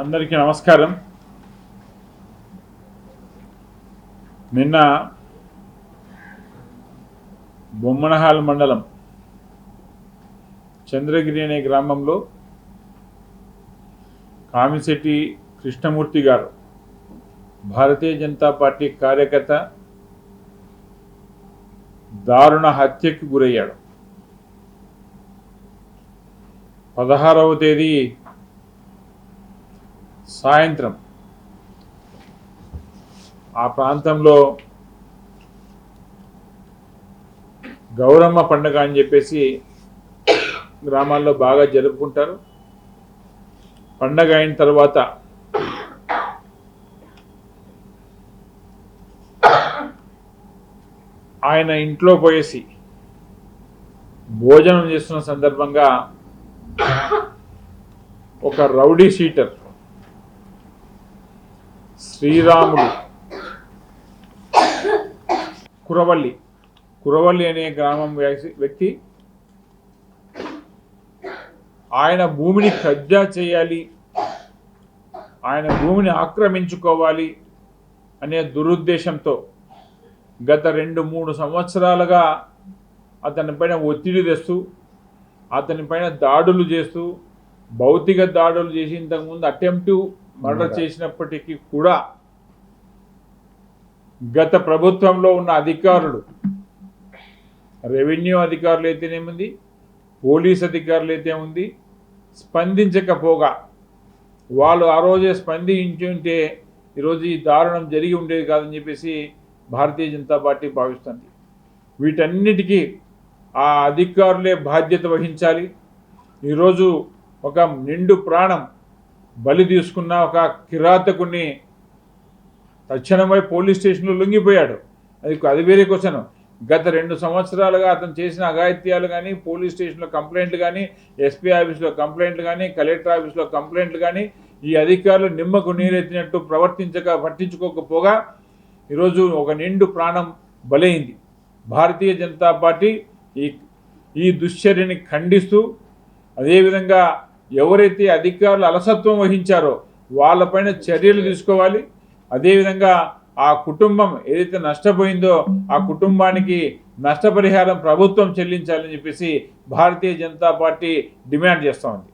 అందరికీ నమస్కారం. నిన్న బొమ్మనహాల్ మండలం చంద్రగిరి అనే గ్రామంలో కామిశెట్టి కృష్ణమూర్తి గారు భారతీయ జనతా పార్టీ కార్యకర్త దారుణ హత్యకు గురయ్యాడు. పదహారవ తేదీ సాయంత్రం. ఆ ప్రాంతంలో గౌరమ్మ పండుగ అని చెప్పేసి గ్రామాల్లో బాగా జరుపుకుంటారు. పండగ అయిన తర్వాత ఆయన ఇంట్లో పోయేసి భోజనం చేస్తున్న సందర్భంగా ఒక రౌడీ షీటర్ శ్రీరాముడు కురవల్లి. కురవల్లి అనే గ్రామం వ్యక్తి- వ్యక్తి ఆయన భూమిని కబ్జా చేయాలి. ఆయన భూమిని ఆక్రమించుకోవాలి అనే దురుద్దేశంతో గత రెండు మూడు సంవత్సరాలుగా అతనిపైన ఒత్తిడి తెస్తూ అతని పైన దాడులు చేస్తూ భౌతిక దాడులు చేసి ఇంతకుముందు అటెంప్టివ్ మర్డర్ చేసినప్పటికీ కూడా గత ప్రభుత్వంలో ఉన్న అధికారులు రెవెన్యూ అధికారులు అయితేనేముంది పోలీస్ అధికారులు అయితే ఉంది స్పందించకపోగా వాళ్ళు ఆ రోజే స్పందించి ఉంటే ఈరోజు ఈ దారుణం జరిగి ఉండేది కాదని చెప్పేసి భారతీయ జనతా పార్టీ భావిస్తుంది. వీటన్నిటికీ ఆ అధికారులే బాధ్యత వహించాలి. ఈరోజు ఒక నిండు ప్రాణం బలి తీసుకున్న ఒక కిరాతకుని తక్షణమై పోలీస్ స్టేషన్లో లొంగిపోయాడు. అది అది వేరే క్వశ్చన్ గత రెండు సంవత్సరాలుగా అతను చేసిన అఘాయిత్యాలు కానీ పోలీస్ స్టేషన్లో కంప్లైంట్లు కానీ ఎస్పీ ఆఫీస్లో కంప్లైంట్లు కానీ కలెక్టర్ ఆఫీస్లో కంప్లైంట్లు కానీ ఈ అధికారులు నిమ్మకు నీరెత్తినట్టు ప్రవర్తించక పట్టించుకోకపోగా ఈరోజు ఒక నిండు ప్రాణం బలైంది. భారతీయ జనతా పార్టీ ఈ ఈ దుశ్చర్యని ఖండిస్తూ అదేవిధంగా ఎవరైతే అధికారులు అలసత్వం వహించారో వాళ్ళపైన చర్యలు తీసుకోవాలి. అదేవిధంగా ఆ కుటుంబం ఏదైతే నష్టపోయిందో ఆ కుటుంబానికి నష్టపరిహారం ప్రభుత్వం చెల్లించాలని చెప్పేసి భారతీయ జనతా పార్టీ డిమాండ్ చేస్తూ ఉంది.